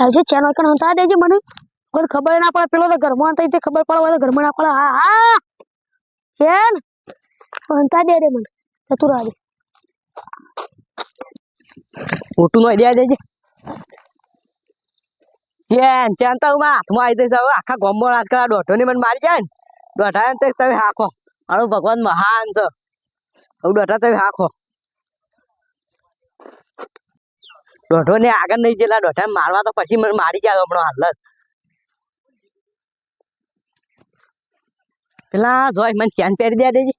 Aja channel kan entah aja mana, kalau kabar yang apa lah pilot agar muat aja kabar pala wala agar mana pala? Ah ah! Ah, kian, entah dia ada mana, satu lagi, foto mau dia aja. ચેન ચેન તો માં હાથમાં આવી જઈશ હવે, આખા ગોમ્બો રાત કરા દોઢો ને મને મારી જાય ને. દોઢા ને તમે હાખો મારું ભગવાન મહાન છે. હવે દોઢા તમે હાખો દોઢો ને આગળ નહીં જેલા દોઢા મારવા તો પછી મને મારી જાય હમણાં હાલ પેલા જોઈ મને ચેન પહેરી દે દેજે.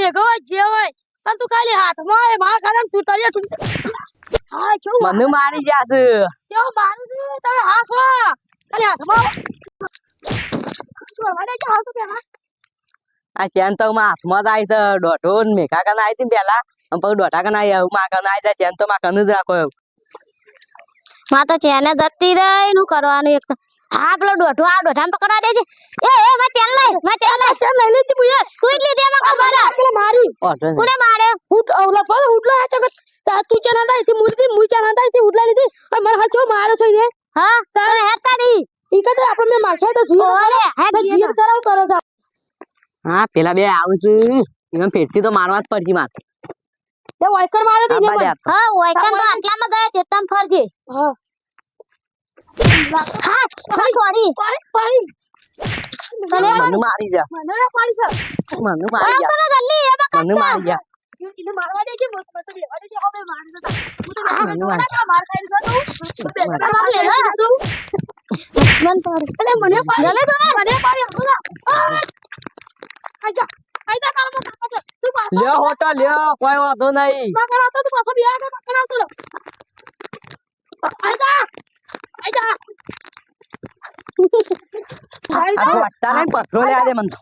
મેઘો જે હોય પણ તું ખાલી હાથમાં હોય મારા ખાલી તું તળિયે હા શું મને મારી જાશે કેવું મારું છે? તમે હાથ હો. ખાલી હાથમાં તું કે હાથ પેલા? આ ચેન તો માં હાથમાં જાય આવી છે. દોઢો ને મેઘા કન આવી હતી પેલા. અને પછી દોઢા કને આવી હવે માં કને આવી જાય ચેન તો માં કને જ રાખો એવું માં તો ચેને જતી રહી નું કરવાનું એક તો. હા પેલો દોઢો આ દોઢાને પકડવા દેજે. એ એ માં ચેન લઈ માં ચેન લઈ. ચેન લઈ લીધી બુયે તું જ લીધી એમાં ખબર. કોને મારે? હું ઓલા પર ઉડલો આ ચગત તા તું ચેન હતા થી મુરતી મુ ચેન હતા થી ઉડલા લીધી? અને મને હચો મારો છે ને. હા તારે હેતા ની ઈ કદે આપણે મે મારછા તો જીવ ઓરે હે જીવ કરાવ કરો છો. હા પેલા બે આવશે એમને ફેરતી તો મારવા જ પડશે માર. તે વાયકર મારે તો બાજુ હા વાયકર તો આટલામાં ગયા છે તમ ફરજે. હા. હા સોરી. સોરી મને મારી જા. મને પાણી છે મને મારી જા. મને મારી જા. એને મારવા દેજે મત મત લેવા દેજે. હવે મારી દેતા હું તો મને માર. માર ખાઈ દઉં તું. પેલા માર લે હા તું. મન પાડી અરે મને પાડી જલે તો મને પાડી આપો આજા આજા કાલ મત આપો તું પાછો લ્યો હોટો લ્યો. કોઈ વાંધો નહીં. મકર આવતો તું પાછો બિયા કે મકર આવતો. આજા આજા આ વટ્ટા નહીં પથરો લે આજે મને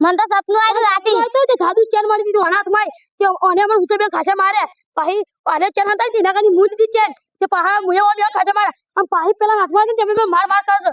મન તો સપનું આવ્યું રાતી. તો તે જાદુ ચેન મરી દીધું. અનાથમાં કે ઓને મને ઉચે બે ખાસા મારે પછી આને ચેન હતા તેના કાની મું દીધી ચેન. તે પહા મુએ ઓને બે ખાસા મારે આમ પાહી પેલા હાથમાં હતી ને તે માર માર કરજો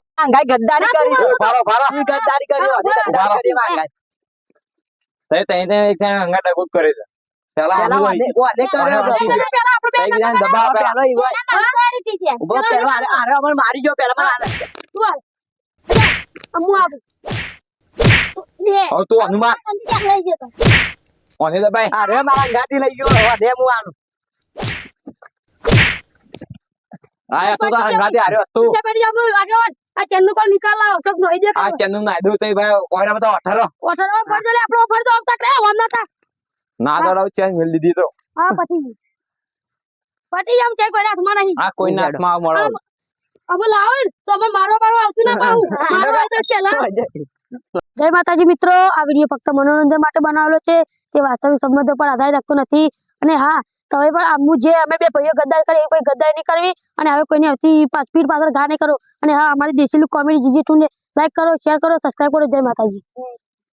આંગાઈ ગદ્દારી કરી. ભારો ભારો ગદ્દારી કરી ગદ્દારી કરી તે તે તેને એક જણ અંગા ડબુક કરે છે. પેલા આનું ઓને- ઓને કર્યો ઓને હતો. ઓને પેલા આપણે તઈ બીજાને પેલો પેલા. ઈ હોય. મારી હતી છે ઊભો પેલો આરે આરે અમને મારી ગયો પેલા મને આરે. તું આ અમુ આવ. હવે તું હનુમાન લઈ જતો ઓને દબાઈ અરે મારા ગાડી લઈ ગયો હોધે હું આનું. આયા તો તારા આર્યો તું. પડી જાવ આગેવાન આ ચેનનું કોલ નિકાલ લાવો? સબ નોઈ દે આ ચેનનું નાઈ દઉં તઈ ભાઈ ઓયરા બધા અઠારો અઠારો પડજો જલે આપણો ઓફર તો આવતા કરે વમ નતા ના દોડાવ ચેન મેલ દીધી તો. હા પછી પટી જામ ચેક કોઈ હાથમાં નહીં. આ કોઈના હાથમાં મળો. અમે લાવો તો અમે મારો મારો આવતું ના પાઉ મારો આવે તો ચલા જય માતાજી મિત્રો આ વીડિયો ફક્ત મનોરંજન માટે બનાવેલો છે. તે વાસ્તવિક સંબંધો પર આધાર રાખતો નથી. અને હા તમે પણ આમ જે અમે બે ભાઈઓ ગદ્દાર કરી, એ કોઈ ગદ્દારી નહીં કરવી અને હવે કોઈની આવતી પીઠ પાછળ ઘા નહીં કરો અને હા, અમારી દેશીલું કોમેડી જીજી ટુને લાઈક કરો શેર કરો સબસ્ક્રાઈબ કરો. જય માતાજી.